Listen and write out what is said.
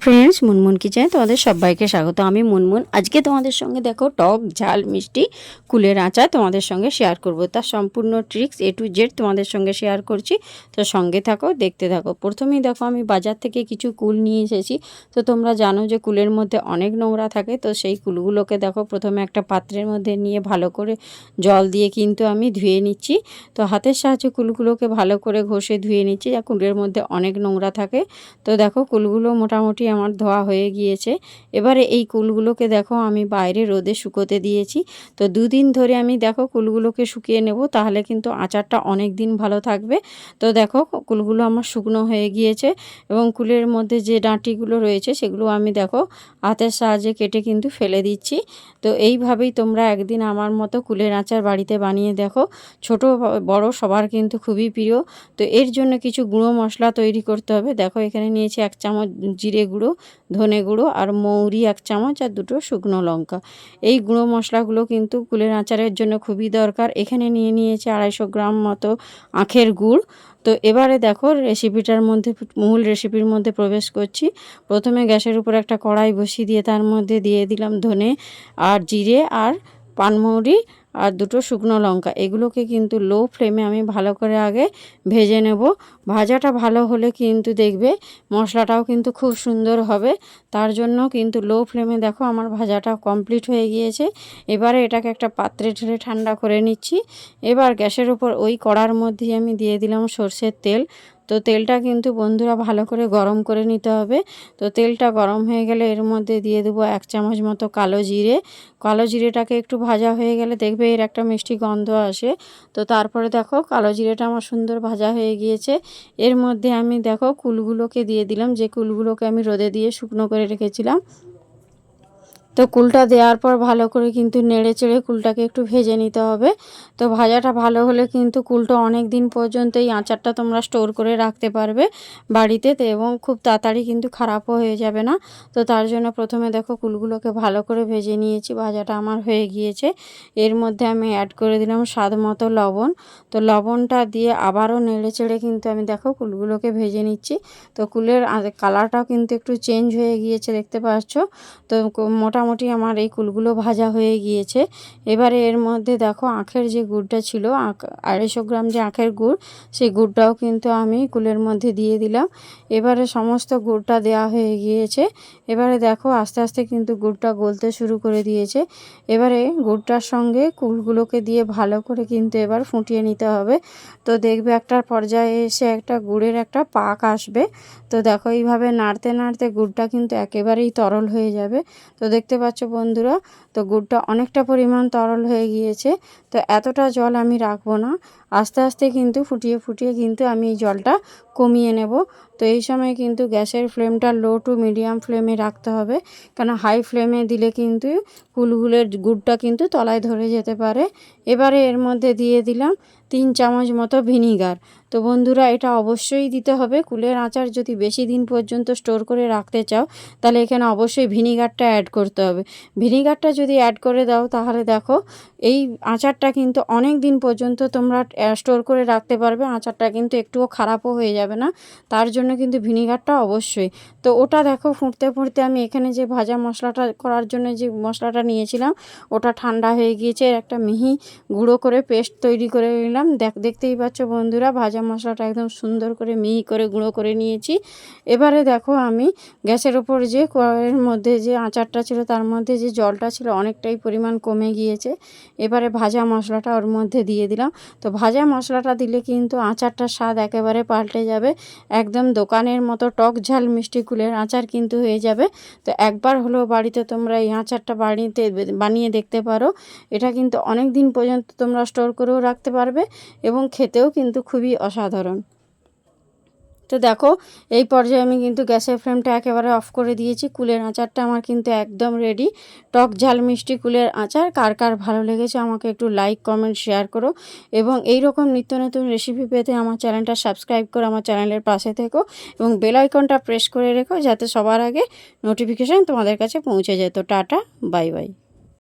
Friends Munmun কিচেনে তোমাদের সবাইকে স্বাগত। আমি মুনমুন। আজকে তোমাদের সঙ্গে দেখো টক, ঝাল, মিষ্টি, কুলের আচার তোমাদের সঙ্গে শেয়ার করব। তার সম্পূর্ণ ট্রিক্স এ টু জেড তোমাদের সঙ্গে শেয়ার করছি। তো সঙ্গে থাকো, দেখতে থাকো। প্রথমেই দেখো, আমি বাজার থেকে কিছু কুল নিয়ে এসেছি। তো তোমরা জানো যে কুলের মধ্যে অনেক নোংরা থাকে। তো সেই কুলগুলোকে দেখো, প্রথমে একটা পাত্রের মধ্যে নিয়ে ভালো করে জল দিয়ে কিন্তু আমি ধুয়ে নিচ্ছি। তো হাতের সাহায্যে কুলগুলোকে ভালো করে ঘষে ধুয়ে নিচ্ছি। কুলের মধ্যে অনেক নোংরা থাকে। তো দেখো, কুলগুলো মোটামুটি আমার ধোয়া হয়ে গিয়েছে। এবারে এই কুলগুলোকে দেখো আমি বাইরে রোদে শুকোতে দিয়েছি। তো দুদিন ধরে আমি দেখো কুলগুলোকে শুকিয়ে নেব, তাহলে কিন্তু আচারটা অনেক দিন ভালো থাকবে। তো দেখো কুলগুলো আমার শুকনো হয়ে গিয়েছে এবং কুলের মধ্যে যে ডাঁটিগুলো রয়েছে সেগুলো আমি দেখো হাতের সাহায্যে কেটে কিন্তু ফেলে দিচ্ছি। তো এইভাবেই তোমরা একদিন আমার মতো কুলের আচার বাড়িতে বানিয়ে দেখো। ছোট বড় সবার কিন্তু খুবই প্রিয়। তো এর জন্য কিছু গুঁড়ো মশলা তৈরি করতে হবে। দেখো এখানে নিয়েছি এক চামচ জিরে গুঁড়ো, ধনে গুঁড়ো আর মৌরি এক চামচ আর দুটো শুকনো লঙ্কা। এই গুঁড়ো মশলাগুলো কিন্তু কুলের আচারের জন্য খুবই দরকার। এখানে নিয়ে নিয়েছে আড়াইশো গ্রাম মতো আখের গুড়। তো এবারে দেখো রেসিপিটার মধ্যে, মূল রেসিপির মধ্যে প্রবেশ করছি। প্রথমে গ্যাসের উপর একটা কড়াই বসিয়ে দিয়ে তার মধ্যে দিয়ে দিলাম ধনে আর জিরে আর পানমৌরি আর দুটো শুকনো লঙ্কা। এগুলোকে কিন্তু লো ফ্লেমে আমি ভালো করে আগে ভেজে নেব। ভাজাটা ভালো হলে কিন্তু দেখবে মশলাটাও কিন্তু খুব সুন্দর হবে। তার জন্য কিন্তু লো ফ্লেমে দেখো আমার ভাজাটা কমপ্লিট হয়ে গিয়েছে। এবারে এটাকে একটা পাত্রে ঢেলে ঠান্ডা করে নিচ্ছি। এবার গ্যাসের উপর ওই কড়ার মধ্যেই আমি দিয়ে দিলাম সর্ষের তেল। তো তেলটা কিন্তু বন্ধুরা ভালো করে গরম করে নিতে হবে। তো তেলটা গরম হয়ে গেলে এর মধ্যে দিয়ে দেবো এক চামচ মতো কালো জিরে। কালো জিরেটাকে একটু ভাজা হয়ে গেলে দেখবে এর একটা মিষ্টি গন্ধ আসে। তো তারপরে দেখো কালো জিরেটা আমার সুন্দর ভাজা হয়ে গিয়েছে। এর মধ্যে আমি দেখো কুলগুলোকে দিয়ে দিলাম। যে কুলগুলোকে আমি রোদে দিয়ে শুকনো করে রেখেছিলাম তো কুলটা দেওয়ার পর ভালো করে কিন্তু নেড়ে চেড়ে কুলটাকে একটু ভেজে নিতে হবে। তো ভাজাটা ভালো হলে কিন্তু কুলটা অনেক দিন পর্যন্ত এই আচারটা তোমরা স্টোর করে রাখতে পারবে বাড়িতে এবং খুব তাড়াতাড়ি কিন্তু খারাপও হয়ে যাবে না। তো তার জন্য প্রথমে দেখো কুলগুলোকে ভালো করে ভেজে নিয়েছি, ভাজাটা আমার হয়ে গিয়েছে। এর মধ্যে আমি অ্যাড করে দিলাম স্বাদ মতো লবণ। তো লবণটা দিয়ে আবারও নেড়ে চেড়ে কিন্তু আমি দেখো কুলগুলোকে ভেজে নিচ্ছি। তো কুলের কালারটাও কিন্তু একটু চেঞ্জ হয়ে গিয়েছে, দেখতে পাচ্ছ? তো মোটামুটি মোটামুটি আমার এই কুলগুলো ভাজা হয়ে গিয়েছে। এবারে এর মধ্যে দেখো আখের যে গুড়টা ছিল, আখ, আড়াইশো গ্রাম যে আখের গুড়, সেই গুড়টাও কিন্তু আমি কুলের মধ্যে দিয়ে দিলাম। এবারে সমস্ত গুড়টা দেওয়া হয়ে গিয়েছে। এবারে দেখো আস্তে আস্তে কিন্তু গুড়টা গলতে শুরু করে দিয়েছে। এবারে গুড়টার সঙ্গে কুলগুলোকে দিয়ে ভালো করে কিন্তু এবার ফুটিয়ে নিতে হবে। তো দেখবে একটা পর্যায়ে এসে একটা গুড়ের একটা পাক আসবে। তো দেখো এইভাবে নাড়তে নাড়তে গুড়টা কিন্তু একেবারেই তরল হয়ে যাবে। তো দেখতে পাচ্ছ বন্ধুরা, তো গুড়টা অনেকটা পরিমাণ তরল হয়ে গিয়েছে, তো এতটা জল আমি রাখব না। আস্তে আস্তে কিন্তু ফুটিয়ে ফুটিয়ে কিন্তু আমি এই জলটা কমিয়ে নেব। তো এই সময় কিন্তু গ্যাসের ফ্লেমটা লো টু মিডিয়াম ফ্লেমে রাখতে হবে। কেন হাই ফ্লেমে দিলে কিন্তু কুলগুলের গুড়টা কিন্তু তলায় ধরে যেতে পারে। এবারে এর মধ্যে দিয়ে দিলাম তিন চামচ মতো ভিনিগার। তো বন্ধুরা, এটা অবশ্যই দিতে হবে। কুলের আচার যদি বেশি দিন পর্যন্ত স্টোর করে রাখতে চাও, তাহলে এখানে অবশ্যই ভিনিগারটা অ্যাড করতে হবে। ভিনিগারটা যদি অ্যাড করে দাও, তাহলে দেখো এই আচারটা কিন্তু অনেক দিন পর্যন্ত তোমরা স্টোর করে রাখতে পারবে। আচারটা কিন্তু একটুও খারাপও হয়ে যাবে না। তার জন্য কিন্তু ভিনিগারটা অবশ্যই। তো ওটা দেখো, ফুটতে ফুটতে আমি এখানে যে ভাজা মশলাটা করার জন্য যে মশলাটা নিয়েছিলাম, ওটা ঠান্ডা হয়ে গিয়েছে। একটা মিহি গুঁড়ো করে পেস্ট তৈরি করে নিলাম। দেখ, দেখতেই পাচ্ছ বন্ধুরা, ভাজা মশলাটা একদম সুন্দর করে মিহি করে গুঁড়ো করে নিয়েছি। এবারে দেখো আমি গ্যাসের ওপর যে কড়াইয়ের মধ্যে যে আচারটা ছিল, তার মধ্যে যে জলটা ছিল, অনেকটাই পরিমাণ কমে গিয়েছে। এবারে ভাজা মশলাটা ওর মধ্যে দিয়ে দিলাম। তো ভাজা মশলাটা দিলে কিন্তু আচারটার স্বাদ একেবারে পাল্টে যাবে। একদম দোকানের মতো টক ঝাল মিষ্টি কুলের আচার কিন্তু হয়ে যাবে। তো একবার হলেও বাড়িতে তোমরা এই আচারটা বাড়িতে বানিয়ে দেখতে পারো। এটা কিন্তু অনেক দিন পর্যন্ত তোমরা স্টোর করেও রাখতে পারবে এবং খেতেও কিন্তু খুবই অসাধারণ। তো দেখো, এই পর্যায়ে আমি কিন্তু গ্যাসের ফ্লেমটা একেবারে অফ করে দিয়েছি। কুলের আচারটা আমার কিন্তু একদম রেডি টক ঝাল মিষ্টি কুলের আচার, কার কার ভালো লেগেছে আমাকে একটু লাইক কমেন্ট শেয়ার করো। এবং এই রকম নিত্য নতুন রেসিপি পেতে আমার চ্যানেলটা সাবস্ক্রাইব করো আমার চ্যানেলের পাশে থেকো এবং বেল আইকনটা প্রেস করে রেখো যাতে সবার আগে নোটিফিকেশান তোমাদের কাছে পৌঁছে যেত টাটা বাই বাই